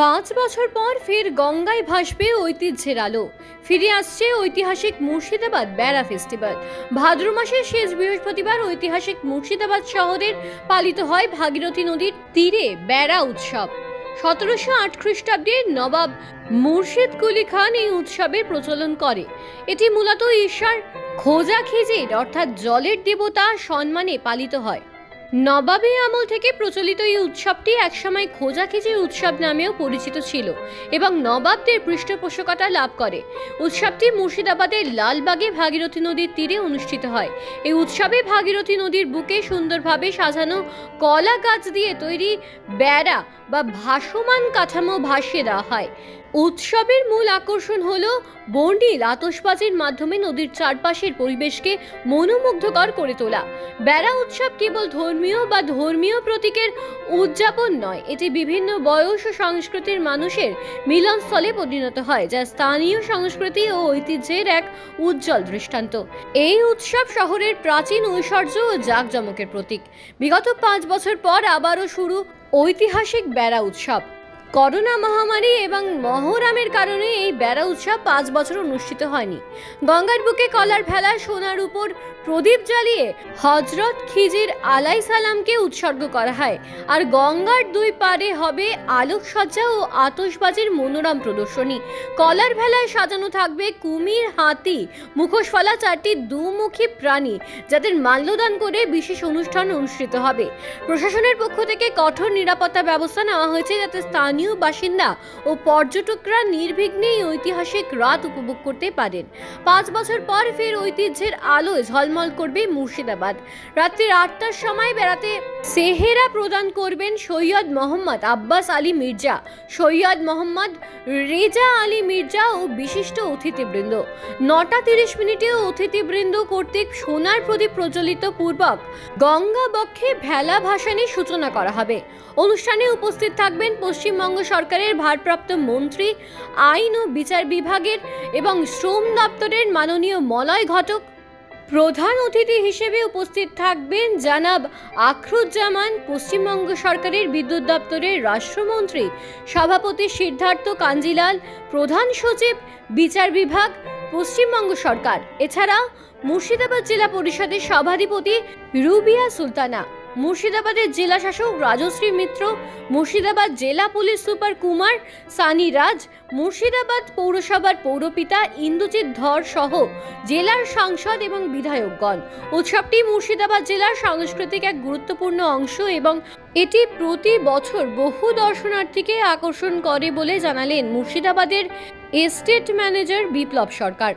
পাঁচ বছর পর ফের গঙ্গায় ভাসবে ঐতিহ্যের আলো। ফিরে আসছে ঐতিহাসিক মুর্শিদাবাদ বেড়া ফেস্টিভ্যাল। ভাদ্র মাসের শেষ বৃহস্পতিবার ঐতিহাসিক মুর্শিদাবাদ শহরের পালিত হয় ভাগীরথী নদীর তীরে বেড়া উৎসব। সতেরোশো আট খ্রিস্টাব্দে নবাব মুর্শিদ কুলি খান এই উৎসবের প্রচলন করে। এটি মূলত ঈশ্বর খোজা খিজির, অর্থাৎ জলের দেবতা সম্মানে পালিত হয়। নবাবী আমল থেকে প্রচলিত এই উৎসবটি একসময় খোঁজাখিচির উৎসব নামেও পরিচিত ছিল এবং নবাবদের পৃষ্ঠপোষকতা লাভ করে। উৎসবটি মুর্শিদাবাদের লালবাগে ভাগীরথী নদীর তীরে অনুষ্ঠিত হয়। এই উৎসবে ভাগীরথী নদীর বুকে সুন্দরভাবে সাজানো কলা গাছ দিয়ে তৈরি বেড়া বা ভাসমান কাঠামো ভাসিয়ে দেওয়া হয়। উৎসবের মূল আকর্ষণ হল বর্ণিল আতশবাজির মাধ্যমে নদীর চারপাশের পরিবেশকে মনোমুগ্ধকর করে তোলা। বেড়া উৎসব কেবল ধর্মীয় বা ধর্মীয় প্রতীকের উদযাপন নয়, এটি বিভিন্ন বয়স ও সংস্কৃতির মানুষের মিলনস্থলে পরিণত হয়, যা স্থানীয় সংস্কৃতি ও ঐতিহ্যের এক উজ্জ্বল দৃষ্টান্ত। এই উৎসব শহরের প্রাচীন ঐশ্বর্য ও জাঁকজমকের প্রতীক। বিগত পাঁচ বছর পর আবারও শুরু ঐতিহাসিক বেড়া উৎসব। করোনা মহামারী এবং মহরামের কারণে এই বেড়া উৎসব পাঁচ বছর অনুষ্ঠিত হয়নি। গঙ্গার বুকে কলার ভেলা, সোনার উপর প্রদীপ জ্বালিয়ে হজরত খিজির আলাই সালামকে উৎসর্গ করা হয়। আর গঙ্গার দুই পারে হবে আলোকসজ্জা ও আতশবাজির মনোরম প্রদর্শনী। কলার ভেলায় সাজানো থাকবে কুমির, হাতি মুখোশফলা চারটি দুমুখী প্রাণী, যাদের মাল্যদান করে বিশেষ অনুষ্ঠান অনুষ্ঠিত হবে। প্রশাসনের পক্ষ থেকে কঠোর নিরাপত্তা ব্যবস্থা নেওয়া হয়েছে, যাতে স্থানীয় বাসিন্দা ও পর্যটকরা নির্বিঘ্নে এই ঐতিহাসিক রাত উপভোগ করতে পারেন। পাঁচ বছর পর ফের ঐতিহ্যের আলোয় ঝলমল করবে মুর্শিদাবাদ। রাত্রি আটটার সময় বেড়াতে সেহেরা প্রদান করবেন সৈয়দ মোহাম্মদ আব্বাস আলী মির্জা। সৈয়দ মোহাম্মদ রেজা আলী মির্জা ও বিশিষ্ট অতিথিবৃন্দ। নটা তিরিশ মিনিটে অতিথিবৃন্দ কর্তৃক সোনার প্রদীপ প্রজ্বলিত পূর্বক গঙ্গা বক্ষে ভেলা ভাসানের সূচনা করা হবে। অনুষ্ঠানে উপস্থিত থাকবেন পশ্চিমবঙ্গ সরকারের ভারপ্রাপ্ত মন্ত্রী, আইন ও বিচার বিভাগের এবং শ্রম দপ্তরের মাননীয় মলয় ঘটক। প্রধান অতিথি হিসেবে উপস্থিত থাকবেন জানাব আখরুজ্জামান, পশ্চিমবঙ্গ সরকারের বিদ্যুৎ দপ্তরের রাষ্ট্রমন্ত্রী। সভাপতি সিদ্ধার্থ কাঞ্জিলাল, প্রধান সচিব, বিচার বিভাগ, পশ্চিমবঙ্গ সরকার। এছাড়া মুর্শিদাবাদ জেলা পরিষদের সভাধিপতি রুবিয়া সুলতানা। মুর্শিদাবাদের জেলা শাসক রাজশ্রী মিত্র, মুর্শিদাবাদ জেলা পুলিশ সুপার কুমার সানি রাজ, মুর্শিদাবাদ পৌরসভার পৌরপিতা ইন্দুজিৎ ধর সহ জেলার সাংসদ এবং বিধায়কগণ। উৎসবটি মুর্শিদাবাদ জেলার সাংস্কৃতিক এক গুরুত্বপূর্ণ অংশ এবং এটি প্রতি বছর বহু দর্শনার্থীকে আকর্ষণ করে বলে জানালেন মুর্শিদাবাদের এস্টেট ম্যানেজার বিপ্লব সরকার।